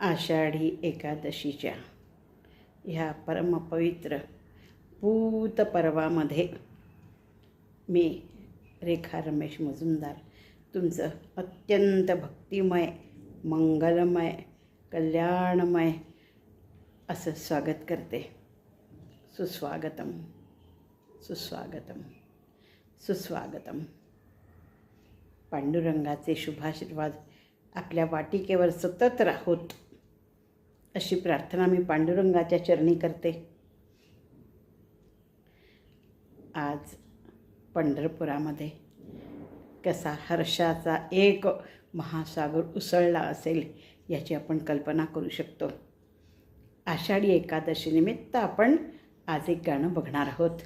आषाढी एकादशीच्या ह्या परमपवित्र पूत पर्वामध्ये मी रेखा रमेश मजुमदार तुमचं अत्यंत भक्तिमय मंगलमय कल्याणमय असं स्वागत करते. सुस्वागतम सुस्वागतम सुस्वागतम. पांडुरंगाचे शुभाशीर्वाद आपल्या वाटिकेवर सतत राहोत. अशी प्रार्थना मी पांडुरंगाच्या चरणी करते. आज पंढरपुरामध्ये कसा हर्षाचा एक महासागर उसळला असेल याची आपण कल्पना करू शकतो. आषाढी एकादशीनिमित्त आपण आज एक गाणं बघणार आहोत.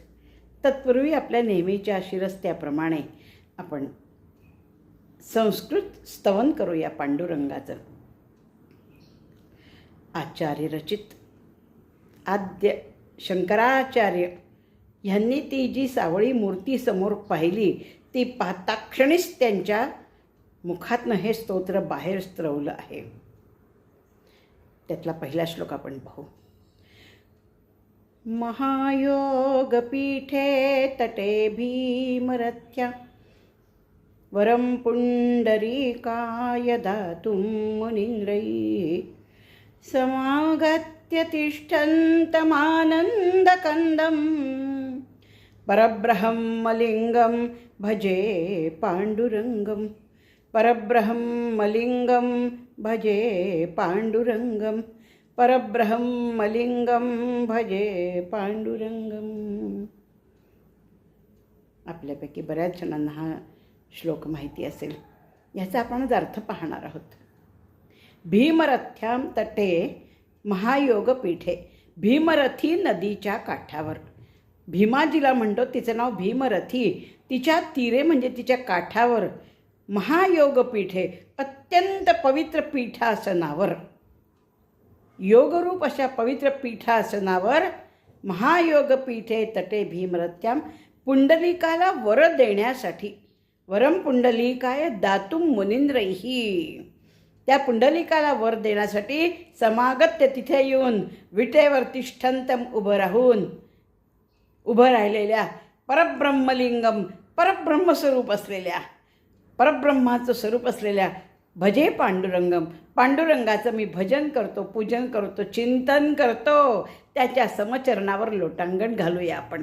तत्पूर्वी आपल्या नेहमीच्या शिरस्त्याप्रमाणे आपण संस्कृत स्तवन करूया पांडुरंगाचं. आचार्य रचित आद्य शंकराचार्य ह्यांनी ती जी सावळी मूर्ती समोर पाहिली ती पाहताक्षणीच त्यांच्या मुखातनं हे स्तोत्र बाहेर स्त्रवलं आहे. त्यातला पहिला श्लोक आपण पाहू. महायोगपीठे तटे भीमरथ्या वरं पुण्डरीकाय दातुं मुनीन्द्रैः समागत्य तिष्ठन्तमानन्दकन्दं परब्रह्मलिङ्गं भजे पाण्डुरङ्गं परब्रह्मलिङ्गं भजे पाण्डुरङ्गं परब्रह्मलिङ्गं भजे पांडुरंगम आपल्यापैकी बऱ्याच जणांना हा श्लोक माहिती असेल. याचा आपण अर्थ पाहणार आहोत. भीमरथ्याम तटे महायोगपीठे भीमरथी नदीच्या काठावर. भीमाजीला म्हणतो तिचं नाव भीमरथी. तिच्या तीरे म्हणजे तिच्या काठावर. महायोगपीठे अत्यंत पवित्र पीठासनावर. योगरूप अशा पवित्र पीठासनावर महायोगपीठे तटे भीमरथ्याम पुंडलिकाला वर देण्यासाठी. वरम पुंडलिकाय दातुम मुनींद्रही त्या पुंडलिकाला वर देण्यासाठी समागत्य तिथे येऊन विटेवर तिष्ठंतम उभं राहून उभं राहिलेल्या परब्रह्मलिंगम परब्रह्मस्वरूप असलेल्या परब्रह्माचं स्वरूप असलेल्या भजे पांडुरंगम. पांडुरंगाचं मी भजन करतो पूजन करतो चिंतन करतो. त्याच्या समचरणावर लोटांगण घालूया आपण.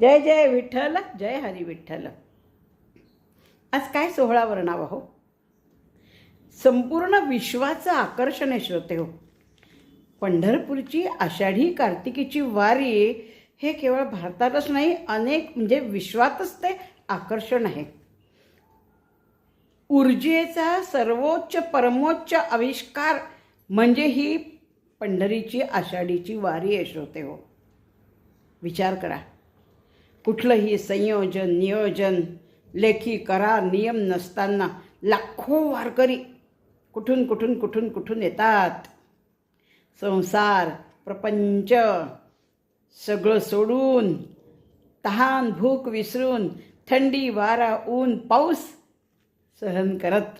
जय जय विठ्ठल जय हरी विठ्ठल. आज काय सोहळा वर्णावा हो? संपूर्ण विश्वाचं आकर्षण आहे श्रोते हो. पंढरपूरची आषाढी कार्तिकीची वारी हे केवळ भारतातच नाही अनेक म्हणजे विश्वातच ते आकर्षण आहे. ऊर्जेचा सर्वोच्च परमोच्च आविष्कार म्हणजे ही पंढरीची आषाढीची वारी आहे श्रोते हो. विचार करा. कुठलंही संयोजन नियोजन लेखी करार नियम नसताना लाखो वारकरी कुठून कुठून कुठून कुठून येतात? संसार प्रपंच सगळं सोडून तहान भूक विसरून थंडी वारा ऊन पाऊस सहन करत.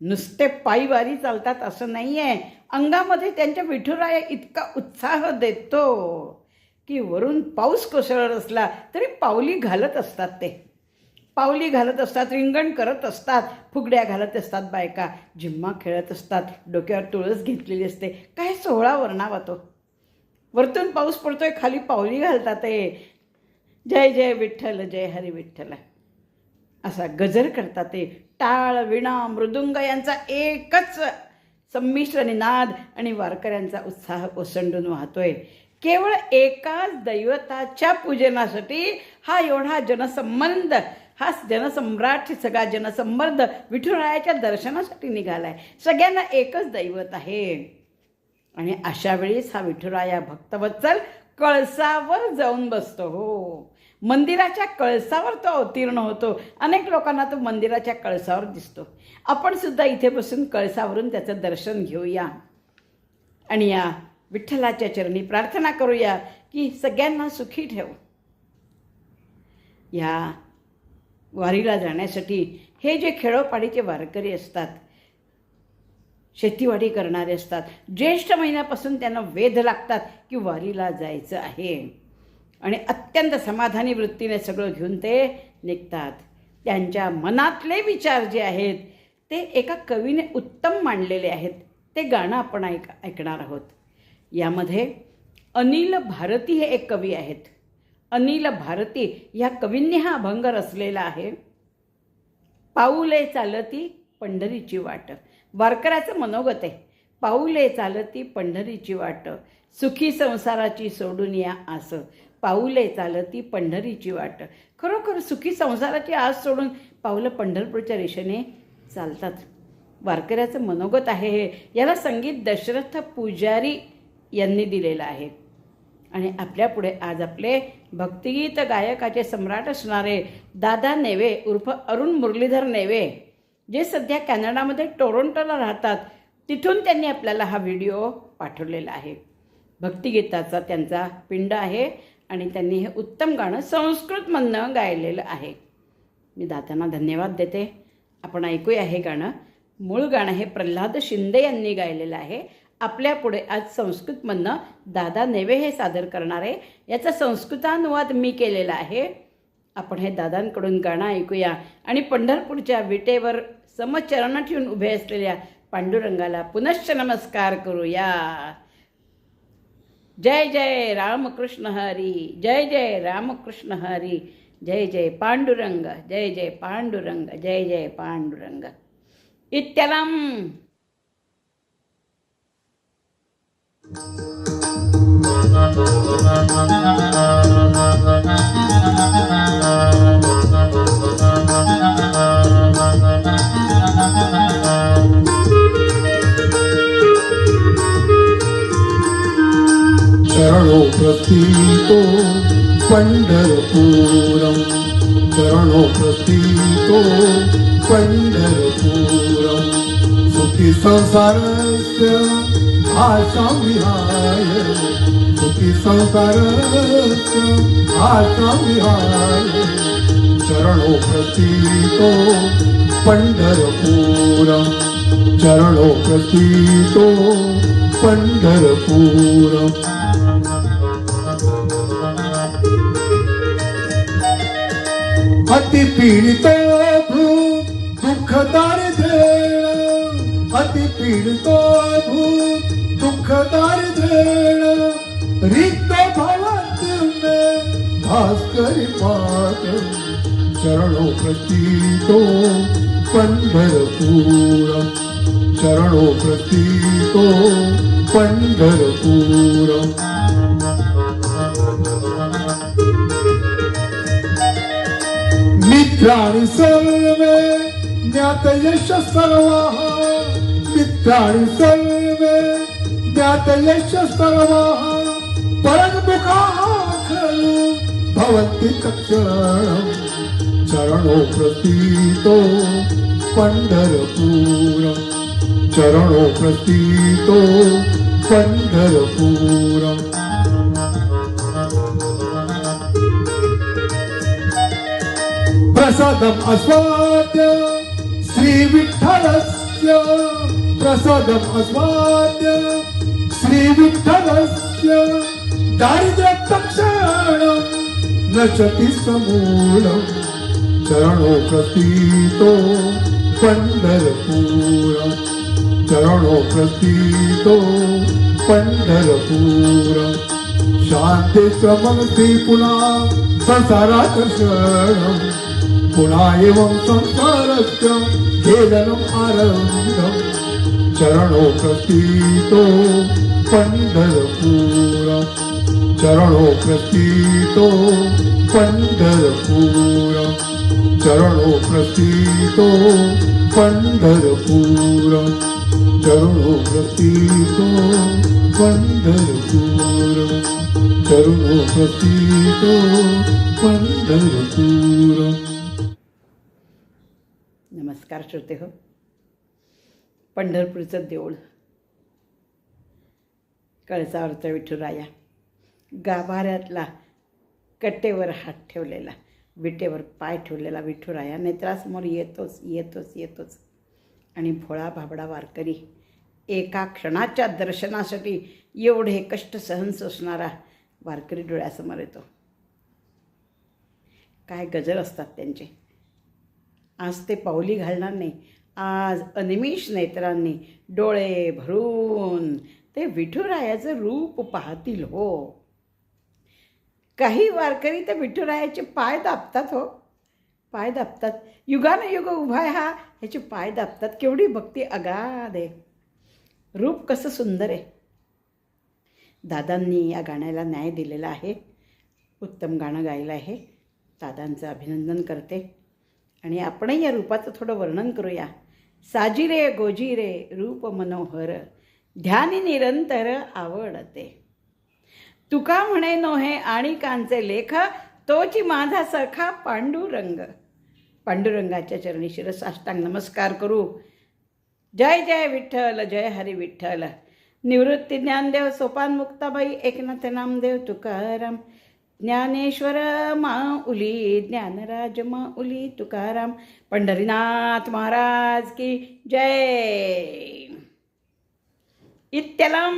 नुसते पायीवारी चालतात असं नाही आहे अंगामध्ये त्यांच्या विठुराया इतका उत्साह देतो की वरून पाऊस कोसळत असला तरी पावली घालत असतात ते. पावली घालत असतात रिंगण करत असतात फुगड्या घालत असतात बायका जिम्मा खेळत असतात डोक्यावर तुळस घेतलेली असते. काय सोहळा वर्णावा तो वरतून पाऊस पडतोय खाली पावली घालतात ते जय जय विठ्ठल जय हरी विठ्ठल. असा गजर करतात ते टाळ विणा मृदुंग यांचा एकच संमिश्र निनाद आणि वारकऱ्यांचा उत्साह ओसंडून वाहतोय. केवळ एकाच दैवताच्या पूजनासाठी हा एवढा जनसंबंध हा जनसम्राट सगळा जनसंबर्ध विठुरायाच्या दर्शनासाठी निघाला आहे सगळ्यांना एकच दैवत आहे. आणि अशा वेळेस हा विठुराया भक्तवत्सल कळसावर जाऊन बसतो हो. मंदिराच्या कळसावर तो अवतीर्ण होतो. अनेक लोकांना तो मंदिराच्या कळसावर दिसतो. आपण सुद्धा इथे बसून कळसावरून त्याचं दर्शन घेऊया. आणि या विठ्ठलाच्या चरणी प्रार्थना करूया की सगळ्यांना सुखी ठेव. या वारीला जाण्यासाठी हे जे खेडोपाडीचे वारकरी असतात शेतीवाडी करणारे असतात ज्येष्ठ महिन्यापासून त्यांना वेध लागतात की वारीला जायचं आहे. आणि अत्यंत समाधानी वृत्तीने सगळं घेऊन ते निघतात. त्यांच्या मनातले विचार जे आहेत ते एका कवीने उत्तम मांडलेले आहेत. ते गाणं आपण ऐक ऐकणार आहोत. यामध्ये अनिल भारती हे एक कवी आहेत. अनिल भारती ह्या कवींनी हा अभंग रचलेला आहे. पाऊले चालती पंढरीची वाट. वारकऱ्याचं मनोगत आहे. पाऊले चालती पंढरीची वाट. सुखी संसाराची सोडून या आस. पाऊले चालती पंढरीची वाट. खरोखर सुखी संसाराची आस सोडून पाऊलं पंढरपूरच्या रेषेने चालतात. वारकऱ्याचं मनोगत आहे हे. याला संगीत दशरथ पुजारी यांनी दिलेलं आहे. आणि आपल्यापुढे आज आपले भक्तिगीत गायकाचे सम्राट असणारे दादा नेवे उर्फ अरुण मुरलीधर नेवे जे सध्या कॅनडामध्ये टोरोंटोला राहतात तिथून त्यांनी आपल्याला हा व्हिडिओ पाठवलेला आहे. भक्तिगीताचा त्यांचा पिंड आहे आणि त्यांनी हे उत्तम गाणं संस्कृतमधनं गायलेलं आहे. मी दादांना धन्यवाद देते. आपण ऐकूया हे गाणं. मूळ गाणं हे प्रल्हाद शिंदे यांनी गायलेलं आहे. आपल्यापुढे आज संस्कृतमधनं दादा नेवे हे सादर करणार आहे. याचा संस्कृतानुवाद मी केलेला आहे. आपण हे दादांकडून गाणं ऐकूया. आणि पंढरपूरच्या विटेवर समचरण ठेवून उभे असलेल्या पांडुरंगाला पुनश्च नमस्कार करूया. जय जय रामकृष्ण हरी जय जय रामकृष्ण हरी जय जय पांडुरंग जय जय पांडुरंग जय जय पांडुरंग. इत्यलम! శరణోప్రతీతో పండరపూరం శరణోప్రతీతో పండరపూరం సుఖి సంసారస్య 아참 위하여 도끼 성가르트 아참 위하여 ચરણો પ્રતીતો પંઢરપુરમ ચરણો પ્રતીતો પંઢરપુરમ અતિ પીડિતો ભૂખ દુઃખ દારિદ્ર્ય અતિ પીડિતો ભૂખ सुखदार देण रिक्त भवत्युमे भास्कर पात चरणो प्रतीतो पंढरपूर चरणो प्रतीतो पंढरपूर. मित्राणि सर्वे ज्ञातयश सर्वा मित्राणि सर्वे सर्वाः परमुखाः खलु भवन्ति तत्क्षणम् चरणो प्रतीतो पण्ढरपूरम् चरणो प्रतीतो पण्ढरपूरम् प्रसादम् अस्वाद्य श्रीविठ्ठलस्य। प्रसादम् अस्वाद्य दारिद्रक्षणति समूलो कथितो पण्डरपूर करणो कथितो पण्डरपूर शान्ति समन्ति पुनः संसाराकर्षण पुनः एवं संसारस्य खेलनम् आरम्भम् चरणो कथितो पण्ढरपूरम् चरणो प्रतीतो पण्ढरपूरम् चरणो प्रसितो पंढरपूर. चरणो प्रसितो पंढरपूर चरणो प्रसितो पंढरपूर. नमस्कार श्रोते हो. पंढरपूरचं देऊळ. कळसावरचा विठुराया गाभाऱ्यातला कट्टेवर हात ठेवलेला विटेवर पाय ठेवलेला विठुराया. नेत्रासमोर येतोच येतोच येतोच. आणि भोळा भाबडा वारकरी. एका क्षणाच्या दर्शनासाठी एवढे कष्ट सहन सोसणारा वारकरी डोळ्यासमोर येतो. काय गजर असतात त्यांचे. आज ते पाऊली घालणार नाही. आज अनिमिष नेत्रांनी डोळे भरून ते विठुरायाचं रूप पाहतील हो. काही वारकरी ते विठुरायाचे पाय दाबतात हो. पाय दाबतात. युगानं युग उभा आहे हा. ह्याचे पाय दाबतात. केवढी भक्ती अगाध. आहे रूप कसं सुंदर आहे. दादांनी या गाण्याला न्याय दिलेला आहे. उत्तम गाणं गायलं आहे. दादांचं अभिनंदन करते. आणि आपणही या रूपाचं थोडं वर्णन करूया. साजिरे गोजिरे रूप मनोहर. ध्यानी निरंतर आवडते. तुका म्हणे नोहे आणि कांचे लेख तोची माझा सखा पांडुरंग. पांडुरंगाच्या चरणी शिरसाष्टांग नमस्कार करू. जय जय विठ्ठल जय हरी विठ्ठल. निवृत्ती ज्ञानदेव सोपान मुक्ताबाई एकनाथ नामदेव तुकाराम. ज्ञानेश्वर माऊली ज्ञानराज माऊली तुकाराम. पंढरीनाथ महाराज की जय. इत्यलम